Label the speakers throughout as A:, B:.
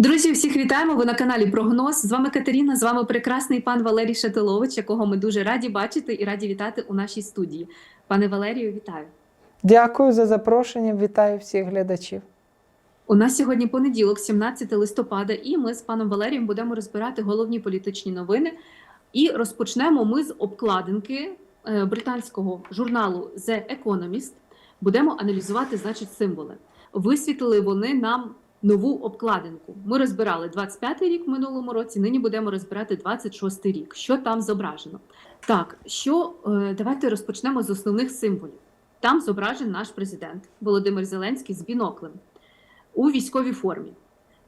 A: Друзі, всіх вітаємо. Ви на каналі Прогноз. З вами Катерина. З вами прекрасний пан Валерій Шатилович, якого ми дуже раді бачити і раді вітати у нашій студії. Пане Валерію, вітаю.
B: Дякую за запрошення. Вітаю всіх глядачів.
A: У нас сьогодні понеділок, 17 листопада, і ми з паном Валерієм будемо розбирати головні політичні новини. І розпочнемо ми з обкладинки е, британського журналу The Economist. Будемо аналізувати, значить, символи. Висвітлили вони нам нову обкладинку. Ми розбирали 25-й рік в минулому році. Нині будемо розбирати 26-й рік. Що там зображено? Так, що е, давайте розпочнемо з основних символів. Там зображений наш президент Володимир Зеленський з біноклем у військовій формі.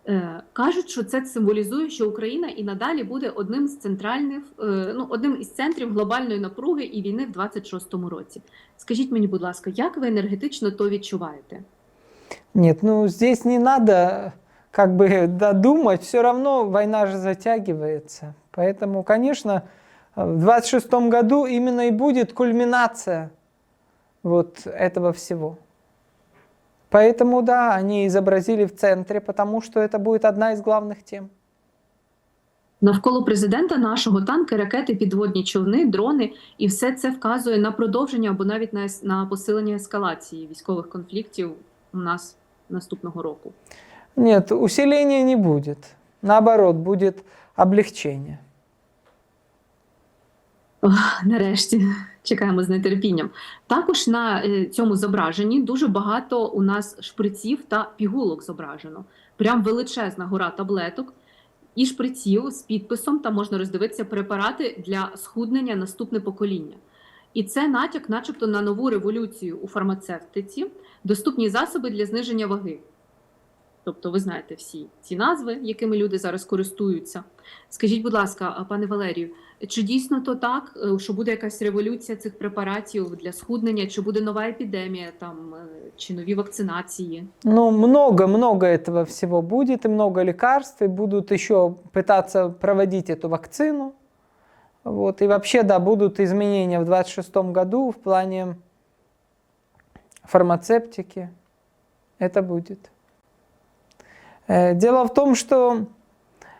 A: Е, кажуть, що це символізує, що Україна і надалі буде одним з центральних, е, ну одним із центрів глобальної напруги і війни в 26-му році. Скажіть мені, будь ласка, як ви енергетично то відчуваєте?
B: Нет, ну здесь не надо как бы додумать, все равно война же затягивается. Поэтому, конечно, в 26 году именно и будет кульминация вот этого всего. Поэтому, да, они изобразили в центре, потому что это будет одна из главных тем.
A: Навколо президента нашого танки, ракети, підводні човни, дрони, і все це вказує на продовження або навіть на, ес- на посилення ескалації військових конфліктів у нас наступного року.
B: Нет, усиления не будет. Наоборот, будет облегчение.
A: Нарешті чекаємо з нетерпінням. Також на е, цьому зображенні дуже багато у нас шприців та пігулок зображено. Прям величезна гора таблеток і шприців з підписом. Там можна роздивитися препарати для схуднення наступне покоління. І це натяк, начебто, на нову революцію у фармацевтиці, доступні засоби для зниження ваги. Тобто, ви знаєте всі ці назви, якими люди зараз користуються. Скажіть, будь ласка, а, пане Валерію, чи дійсно то так, е, що буде якась революція цих препаратів для схуднення, чи буде нова епідемія, там е, чи нові вакцинації?
B: Ну, много-много этого всего будет, и много лекарств, и будут еще пытаться проводить эту вакцину. Вот. И вообще, да, будут изменения в 26 году в плане фармацевтики. Это будет. Э, Дело в том, что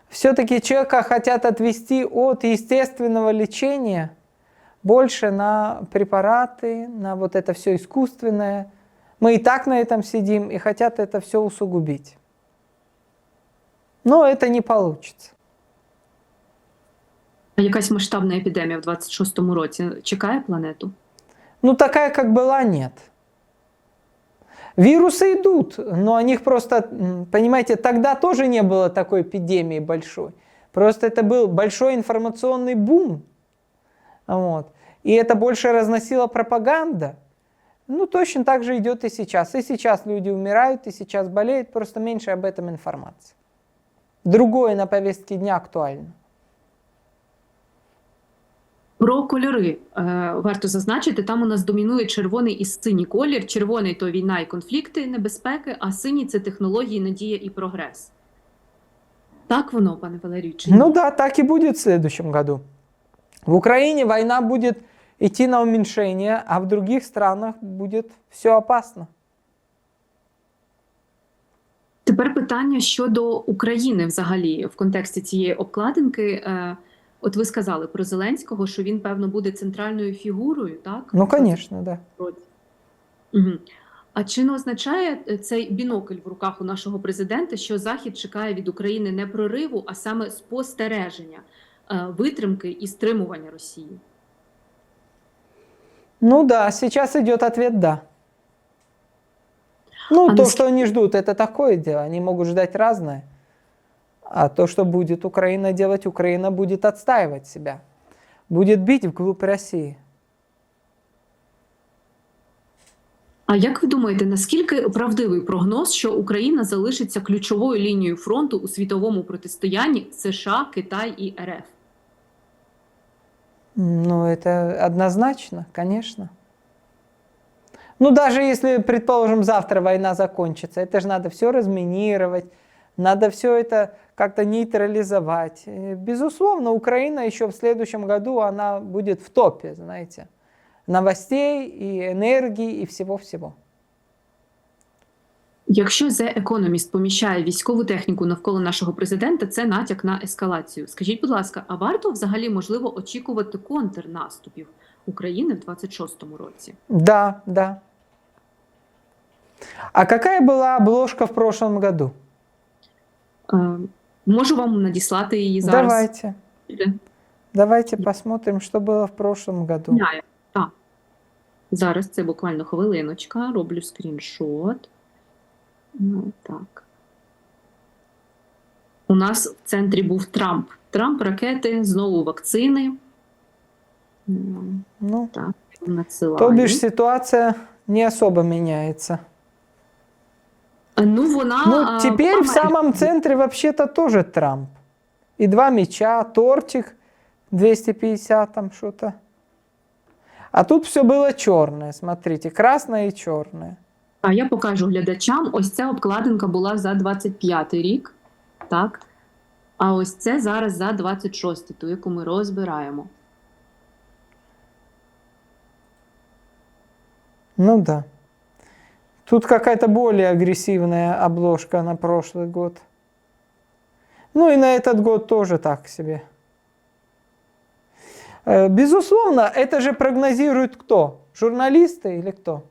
B: все-таки человека хотят отвести от естественного лечения больше на препараты, на вот это все искусственное. Мы и так на этом сидим и хотят это все усугубить. Но это не получится.
A: А якась масштабна епідемія в 26-му році чекає планету?
B: Ну, такая, как была, нет. Вирусы идут, но о них просто, м, понимаете, тогда тоже не было такой эпидемии большой. Просто это был большой информационный бум. Вот. И это больше разносила пропаганда. Ну, точно так же идет и сейчас. И сейчас люди умирают, и сейчас болеют, просто меньше об этом информации. Другое на повестке дня актуально.
A: Про кольори е, варто зазначити, там у нас домінує червоний і синій колір. Червоний то війна і конфлікти, небезпеки, а синій це технології, надія і прогрес. Так воно, пане Валерію, чи?
B: Ну да, так и будет в следующем году. В Украине война будет идти на уменьшение, а в других странах будет все опасно.
A: Тепер питання щодо України взагалі в контексті цієї обкладинки. Е, От ви сказали про Зеленського, що він, певно, буде центральною фігурою, так?
B: Ну, конечно, да.
A: Угу. А чи не означає е, цей бінокль в руках у нашого президента, що Захід чекає від України не прориву, а саме спостереження, е, витримки і стримування Росії?
B: Ну да, сейчас идет ответ «да». Ну,
A: А
B: то,
A: наск-
B: что они ждут, это такое дело. Они могут ждать разное. А то, что будет Украина делать, Украина будет отстаивать себя. Будет бить вглубь России.
A: А як ви думаєте, наскільки правдивий прогноз, що Україна залишиться ключовою лінією фронту у світовому протистоянні США, Китай і РФ?
B: Ну, это однозначно, конечно. Ну, даже если, предположим, завтра война закончится, это же надо все разминировать, надо все это как-то нейтрализовать. Э, Безусловно, Украина еще в следующем году, она будет в топе, знаете, новостей и энергии и всего-всего.
A: Якщо The Economist поміщає військову техніку навколо нашого президента, це натяк на ескалацію. Скажіть, будь ласка, а варто взагалі можливо очікувати контрнаступів України в 26-му році?
B: Да, да. А какая была обложка в прошлом году?
A: Е, можу вам надіслати її зараз.
B: Давайте. Давайте посмотрим, что было в прошлом году.
A: Міняю. Так. Зараз це буквально хвилиночка. Роблю скріншот. Ну, так. У нас в центрі був Трамп. Трамп, ракети, знову вакцини. М,
B: Ну,
A: Надсилаю.
B: то бишь ситуация не особо меняется.
A: Ну, вона.
B: Ну, теперь в самом центре вообще-то тоже Трамп. И два мяча, тортик 250 там что-то. А тут все было черное, смотрите, красное и черное.
A: А я покажу глядачам. Ось ця обкладинка була за 25 рік, так? А ось це зараз за 26, ту, яку ми розбираємо.
B: Ну да. Тут какая-то более агрессивная обложка на прошлый год. Ну и на этот год тоже так себе. Э, Безусловно, это же прогнозирует кто? Журналисты или кто?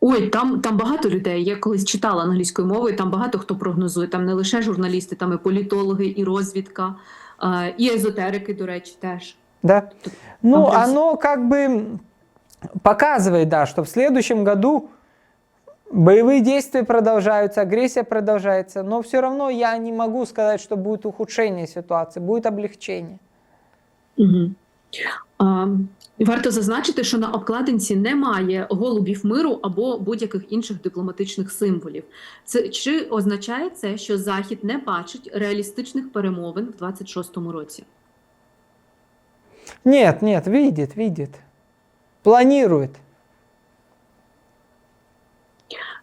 A: Ой, там, там багато людей. Я колись читала англійською мовою, там багато хто прогнозує. Там не лише журналісти, там і політологи, і розвідка, е, і езотерики, до речі, теж.
B: Да? Ну,
A: Образ-
B: оно как бы показывает, да, что в следующем году боевые действия продолжаются, агрессия продолжается, но все равно я не могу сказать, что будет ухудшение ситуации, будет облегчение.
A: Угу. А, варто зазначити, що на обкладинці немає голубів миру або будь-яких інших дипломатичних символів. Це чи означає це, що Захід не бачить реалістичних перемовин в 26-му році?
B: Нет, нет, видит, видит. Планирует.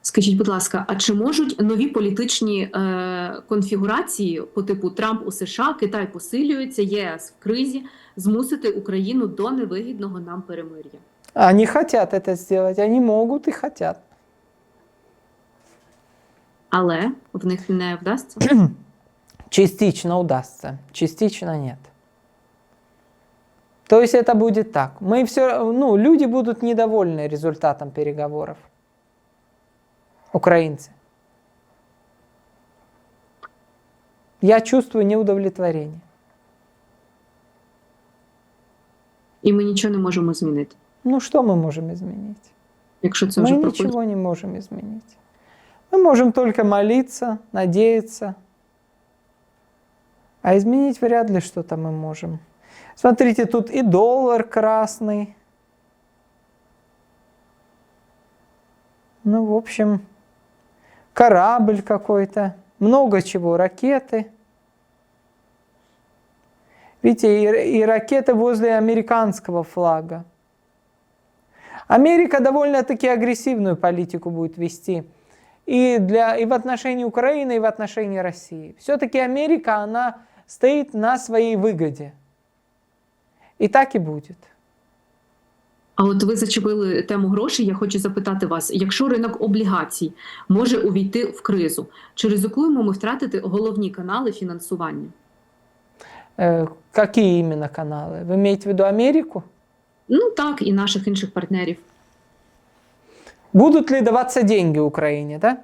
A: Скажіть, будь ласка, а чи можуть нові політичні е, конфігурації по типу Трамп у США, Китай посилюється, ЄС в кризі, змусити Україну до невигідного нам перемир'я?
B: Они хотят это сделать, они могут и хотят.
A: Але в них не вдасться?
B: Частично удастся, частично нет. То есть это будет так. Мы все, ну, люди будут недовольны результатом переговоров. Украинцы. Я чувствую неудовлетворение.
A: І ми нічого не можемо змінити,
B: Ну что мы можем изменить?
A: якщо це вже
B: Мы
A: проходить.
B: ничего не можем изменить. Мы можем только молиться, надеяться. А изменить вряд ли что-то мы можем. Смотрите, тут и доллар красный. Ну, в общем, корабль какой-то. Много чего, ракеты. Видите, и, и ракеты возле американского флага. Америка довольно-таки агрессивную политику будет вести и, для, и в отношении Украины, и в отношении России. Все-таки Америка, она стоит на своей выгоде. И так и будет.
A: А от ви зачепили тему грошей. Я хочу запитати вас: якщо ринок облігацій може увійти в кризу, чи ризикуємо ми втратити головні канали фінансування?
B: Э, какие именно каналы? Вы имеете в виду Америку?
A: Ну так, і наших інших партнерів.
B: Будут ли даваться деньги Украине, да?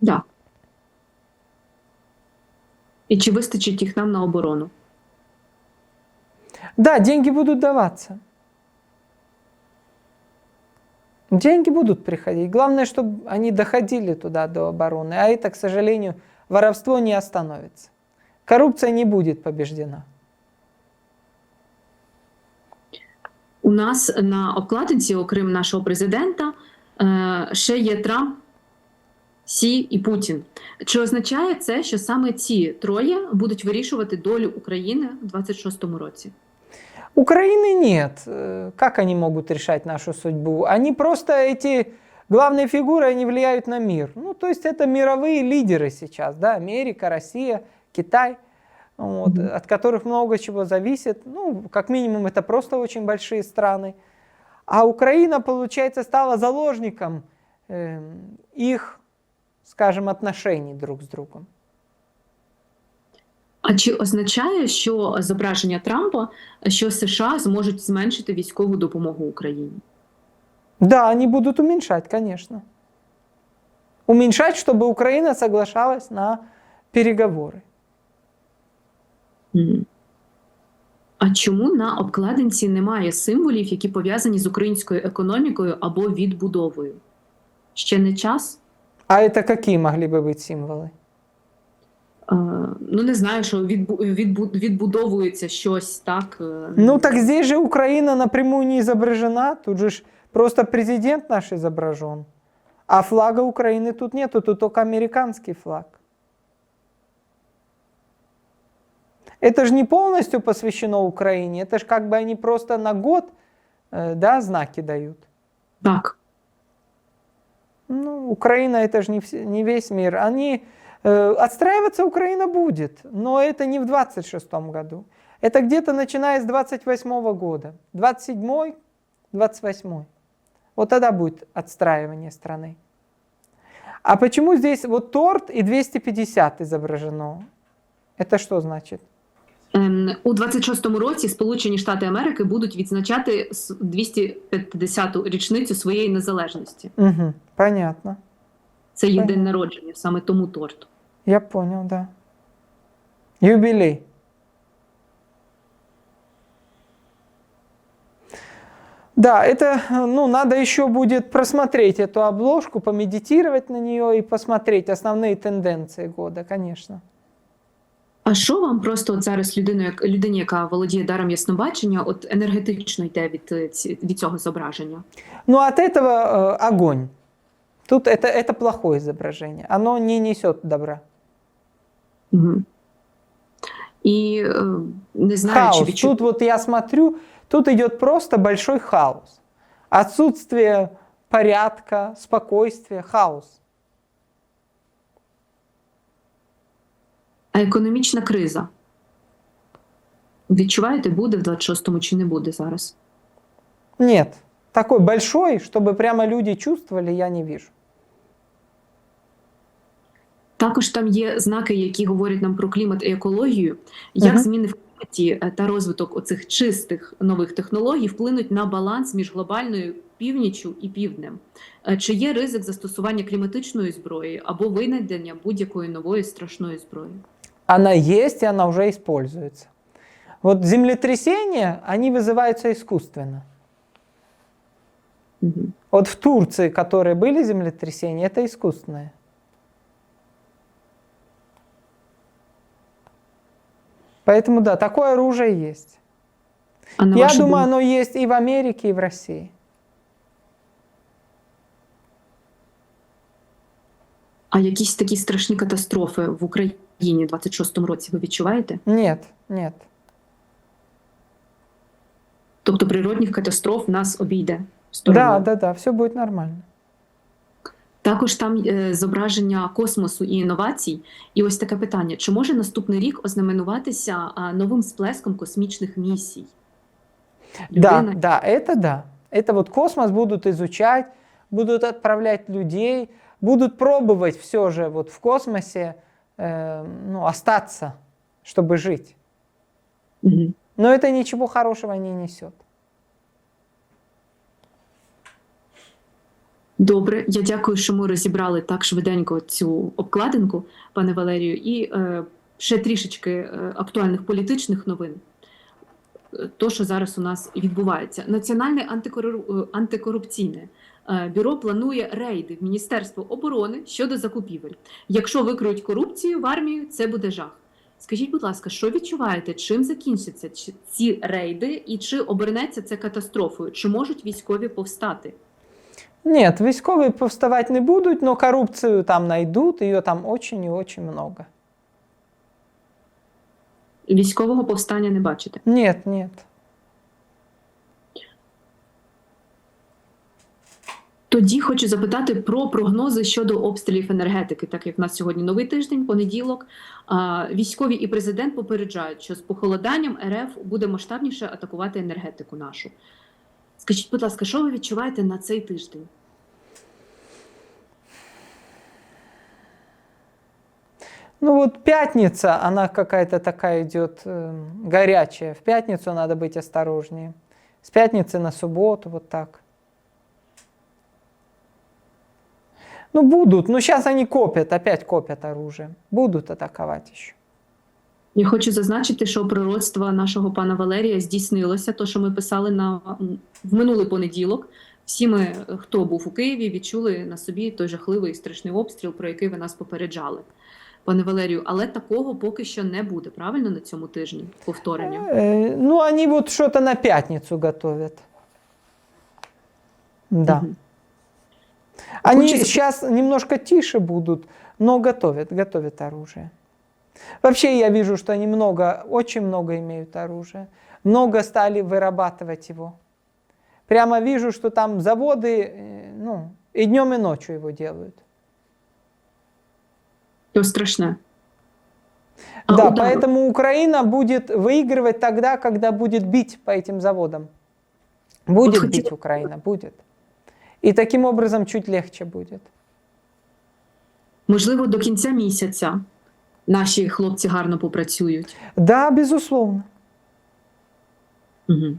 A: Да. І чи вистачить їх нам на оборону?
B: Да, деньги будут даваться. Деньги будут приходить. Главное, чтобы они доходили туда до обороны. А это, к сожалению, воровство не остановится. Коррупция не будет побеждена.
A: У нас на обкладинці, окрім нашого президента, е, ще є Трамп, Сі і Путін. Чи означає це, що саме ці троє будуть вирішувати долю України в 26-му році?
B: Украины нет. Э, Как они могут решать нашу судьбу? Они просто эти главные фигуры, они влияют на мир. Ну, то есть это мировые лидеры сейчас, да, Америка, Россия, Китай, вот, от которых много чего зависит. Ну, как минимум, это просто очень большие страны. А Украина, получается, стала заложником эм, их скажем, отношений друг с другом.
A: А чи означає, що зображення Трампа, що США зможуть зменшити військову допомогу Україні?
B: Да, они будут уменьшать, конечно. Уменьшать, чтобы Украина соглашалась на переговоры.
A: Мгм. А чому на обкладинці немає символів, які пов'язані з українською економікою або відбудовою? Ще не час?
B: А это какие могли бы быть символы?
A: Е, ну не знаю, що відбу, відбу, відбудовується щось так. е,
B: Ну так здесь же Украина напрямую не изображена, тут же ж просто президент наш изображен. А флага Украины тут нету, тут только американский флаг. Это же не полностью посвящено Украине, это же как бы они просто на год э, да, знаки дают.
A: Так.
B: Ну, Украина это же не, все- не весь мир. Они э, отстраиваться Украина будет, но это не в 26 году. Это где-то начиная с 28 года. 27 28 Вот тогда будет отстраивание страны. А почему здесь вот торт и 250 изображено? Это что значит?
A: Ем, У 26-му році Сполучені Штати Америки будуть відзначати с- 250-ту річницю своєї незалежності.
B: Мгм, понятно.
A: Це їх
B: Понятно.
A: день народження, саме тому торт.
B: Я понял, да. Юбилей. Да, это, ну, надо еще будет просмотреть эту обложку, помедитировать на нее и посмотреть основные тенденции года, конечно.
A: А що вам просто от зараз людину, як людині, яка володіє даром яснобачення, от енергетично йде від, е, ці- від цього зображення?
B: Ну, от этого э, огонь. Тут это, это плохое изображение. Оно не несет добра.
A: Угу. І е, не знаю, чи
B: хаос.
A: відчу...
B: Тут вот я смотрю, тут идет просто большой хаос. Отсутствие порядка, спокойствия, хаос.
A: А економічна криза. Відчуваєте, буде в 26-му чи не буде зараз?
B: Нет, такой большой, чтобы прямо люди чувствовали, я не вижу.
A: Також там є знаки, які говорять нам про клімат і екологію, як
B: Мгм.
A: зміни в кліматі е, та розвиток оцих чистих нових технологій вплинуть на баланс між глобальною північчю і півднем. Е, Чи є ризик застосування кліматичної зброї або винайдення будь-якої нової страшної зброї?
B: Она есть, и она уже используется. Вот землетрясения, они вызываются искусственно.
A: Мгм.
B: Вот в Турции, которые были землетрясения, это искусственное. Поэтому да, такое оружие есть.
A: А на
B: Я
A: вашу
B: думаю,
A: думку?
B: оно есть и в Америке, и в России.
A: А якісь такі страшні катастрофи в Україні в 26-му році ви відчуваєте?
B: Нет, нет.
A: Тобто природних катастроф нас обійде стороною?
B: Да, да, да, все будет нормально.
A: Також там е, зображення космосу і інновацій. І ось таке питання: чи може наступний рік ознаменуватися а, новим сплеском космічних місій?
B: Да,
A: Людина-
B: да, это да. Это вот космос будут изучать, будут отправлять людей, будут пробовать все же вот в космосе э, ну, остаться, чтобы жить.
A: Мгм.
B: Но это ничего хорошего не несет.
A: Добре, я дякую, що ми розібрали так швиденько цю обкладинку, пане Валерію, і е, ще трішечки е, актуальних політичних новин. То, що зараз у нас відбувається, Національне антикору- е, антикорупційне е, бюро планує рейди в Міністерство оборони щодо закупівель. Якщо викриють корупцію в армію, це буде жах. Скажіть, будь ласка, що відчуваєте? Чим закінчаться ці рейди, і чи обернеться це катастрофою? Чи можуть військові повстати?
B: Нет, військовые повставать не будут, но коррупцию там найдут, ее там очень и очень много.
A: Військового повстання не бачите.
B: Нет, нет.
A: Тоді хочу запитати про прогнози щодо обстрілів енергетики, так як в нас сьогодні новий тиждень, понеділок. Військові і президент попереджають, що з похолоданням РФ буде масштабніше атакувати енергетику нашу. Скажіть, будь ласка, що ви відчуваєте на цей тиждень?
B: Ну вот пятница, она какая-то такая идет э, горячая. В пятницу надо быть осторожнее. С пятницы на субботу, вот так. Ну будут, но сейчас они копят, опять копят оружие. Будут атаковать еще.
A: Я хочу зазначити, що пророцтво нашого пана Валерія здійснилося. То, що ми писали на в минулий понеділок. Всі ми, хто був у Києві, відчули на собі той жахливий і страшний обстріл, про який ви нас попереджали, пане Валерію. Але такого поки що не буде, правильно на цьому тижні повторення.
B: Э, ну они вот что-то на пятницу готовят. Да.
A: Мгм.
B: Они
A: Хочется-
B: сейчас немножко тише будут, но готовят, готовят оружие. Вообще я вижу, что они много, очень много имеют оружия. Много стали вырабатывать его. Прямо вижу, что там заводы, э, ну, и днем, и ночью его делают.
A: То страшне. А
B: да,
A: удар?
B: поэтому Украина будет выигрывать тогда, когда будет бить по этим заводам. Будет
A: хотела-
B: бить Украина, будет. И таким образом чуть легче будет.
A: Можливо, до кінця місяця наші хлопці гарно попрацюють.
B: Да, безусловно.
A: Угу.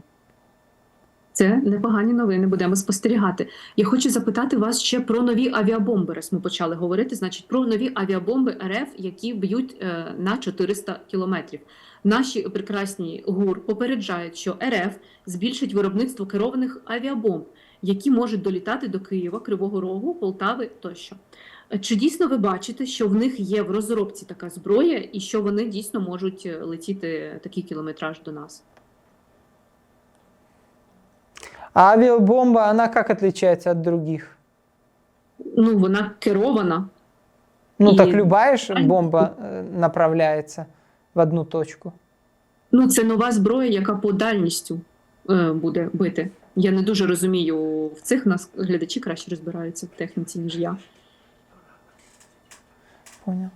A: Це непогані новини, будемо спостерігати. Я хочу запитати вас ще про нові авіабомби. Раз ми почали говорити, значить про нові авіабомби РФ, які б'ють е, на 400 кілометрів. Наші прекрасні ГУР попереджають, що РФ збільшить виробництво керованих авіабомб, які можуть долітати до Києва, Кривого Рогу, Полтави тощо. Чи дійсно ви бачите, що в них є в розробці така зброя, і що вони дійсно можуть е, летіти такий кілометраж до нас?
B: А авиабомба, она как отличается от других?
A: Ну, вона керована.
B: Ну,
A: И-
B: так любая
A: Правильно.
B: бомба э, направляется в одну точку.
A: Ну, це нова зброя, яка по дальністю е, буде бити. Я не дуже розумію в цих нас глядачі краще розбираються в техніці, ніж я.
B: Понял.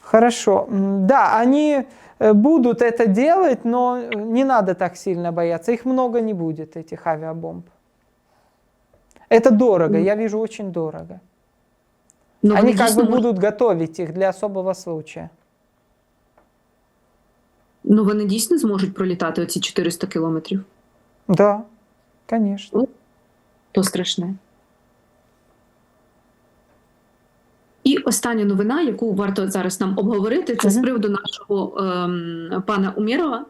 B: Хорошо. М, Да, они э, будут это делать, но э, не надо так сильно бояться. Их много не будет, этих авиабомб. Это дорого,
A: Мгм.
B: я вижу, очень дорого.
A: Ну,
B: Они
A: вони
B: как
A: дійсно
B: бы
A: можуть-
B: будут готовить их для особого случая.
A: ну, вони дійсно зможуть пролітати оці 400 кілометрів.
B: Да, конечно.
A: То страшне. І остання новина, яку варто зараз нам обговорити, це з приводу нашого ем, пана Умєрова.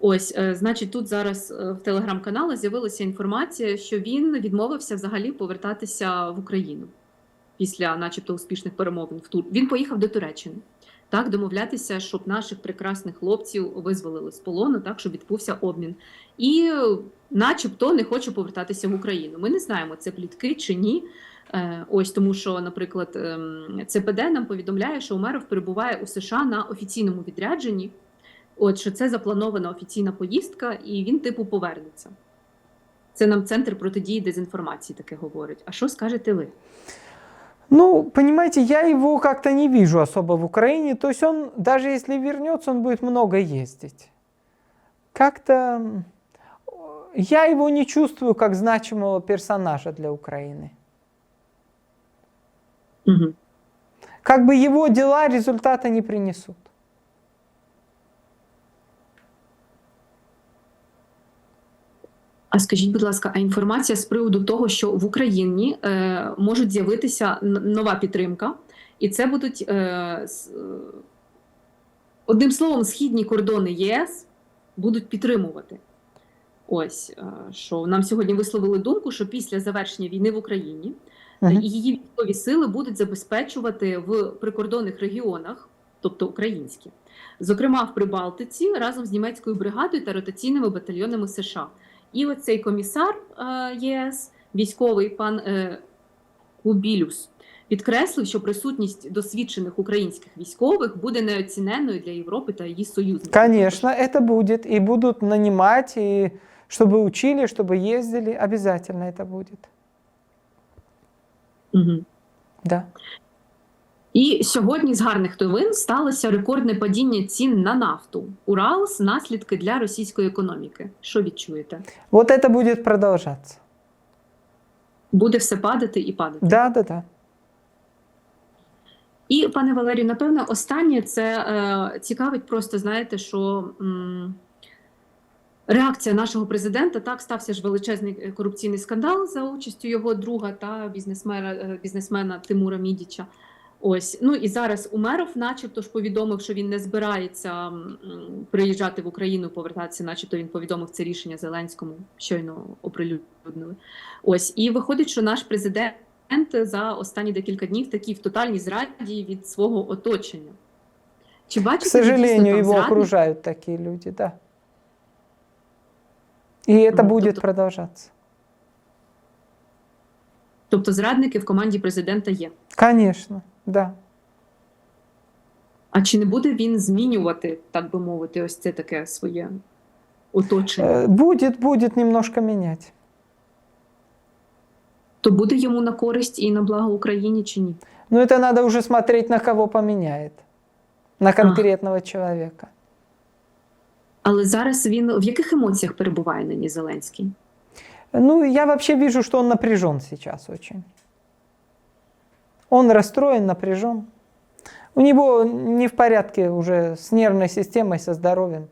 A: Ось, е, значить, тут зараз е, в телеграм-каналах з'явилася інформація, що він відмовився взагалі повертатися в Україну після, начебто, успішних перемовин в Тур. Він поїхав до Туреччини. Так, домовлятися, щоб наших прекрасних хлопців визволили з полону, так щоб відбувся обмін. І, е, начебто, не хоче повертатися в Україну. Ми не знаємо, це плітки чи ні. Е, Ось тому, що, наприклад, ем, ЦПД нам повідомляє, що Умеров перебуває у США на офіційному відрядженні. От що це запланована офіційна поїздка, і він типу повернеться. Це нам центр протидії дезінформації таке говорить. А що скажете ви?
B: Ну, понимаете, я его как-то не вижу особо в Украине. То есть он, даже если вернется, он будет много ездить. Как-то я его не чувствую как значимого персонажа для Украины.
A: Угу.
B: Как бы его дела результата не принесут.
A: А скажіть, будь ласка, а інформація з приводу того, що в Україні е, можуть з'явитися нова підтримка, і це будуть е, с- е, одним словом, східні кордони ЄС будуть підтримувати. Ось е, що нам сьогодні висловили думку, що після завершення війни в Україні її військові сили будуть забезпечувати в прикордонних регіонах, тобто українські, зокрема в Прибалтиці, разом з німецькою бригадою та ротаційними батальйонами США. І оцей комісар е, єС, військовий пан е, Кубілюс, підкреслив, що присутність досвідчених українських військових буде неоціненною для Європи та її союзників.
B: Конечно, это будет. И будут нанимать, и чтобы учили, чтобы ездили. Обязательно это будет.
A: Угу.
B: Да.
A: І сьогодні з гарних новин сталося рекордне падіння цін на нафту. Уралс наслідки для російської економіки. Що відчуєте?
B: Вот это будет продолжаться.
A: Буде все падати і падати.
B: Да, да, да.
A: І, пане Валерію, напевно, останнє це е, цікавить просто, знаєте, що м, реакція нашого президента так стався ж величезний е, корупційний скандал за участю його друга та бізнесмена, е, бізнесмена Тимура Мідіча. Ось ну і зараз Умеров, начебто ж повідомив, що він не збирається приїжджати в Україну, повертатися, начебто він повідомив це рішення Зеленському, щойно оприлюднили. Ось і виходить, що наш президент за останні декілька днів такі в тотальній зраді від свого оточення. Чи
B: К
A: бачите, дійсно
B: сожалению,
A: там
B: его
A: зрадник?
B: окружают такие люди, да. И это
A: Ну,
B: будет
A: тобто-
B: продолжаться.
A: Тобто зрадники в команді президента є.
B: Конечно, да.
A: А чи не буде він змінювати, так би мовити, ось це таке своє оточення?
B: Э, Будет, будет немножко менять.
A: То буде йому на користь і на благо Україні чи ні?
B: Но это надо уже смотреть, на кого поменяет. На конкретного человека.
A: Але зараз він в яких емоціях перебуває нині Зеленський?
B: Ну, я вообще вижу, что он напряжен сейчас очень. Он расстроен, напряжен. У него не в порядке уже с нервной системой, со здоровьем.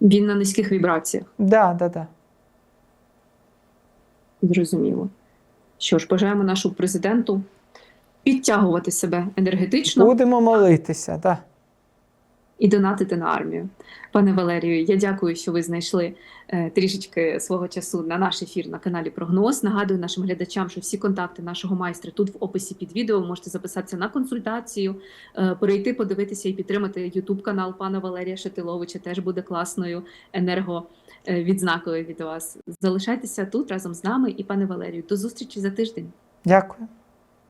A: Він на низьких вібраціях,
B: Да, да, да.
A: зрозуміло. Що ж, бажаємо нашому президенту підтягувати себе енергетично.
B: Будемо молитися, да.
A: І донатити на армію. Пане Валерію, я дякую, що ви знайшли е, трішечки свого часу на наш ефір на каналі Прогноз. Нагадую нашим глядачам, що всі контакти нашого майстра тут в описі під відео. Можете записатися на консультацію, е, перейти, подивитися і підтримати Ютуб канал пана Валерія Шатиловича. Теж буде класною енерговідзнакою від вас. Залишайтеся тут разом з нами і пане Валерію. До зустрічі за тиждень.
B: Дякую.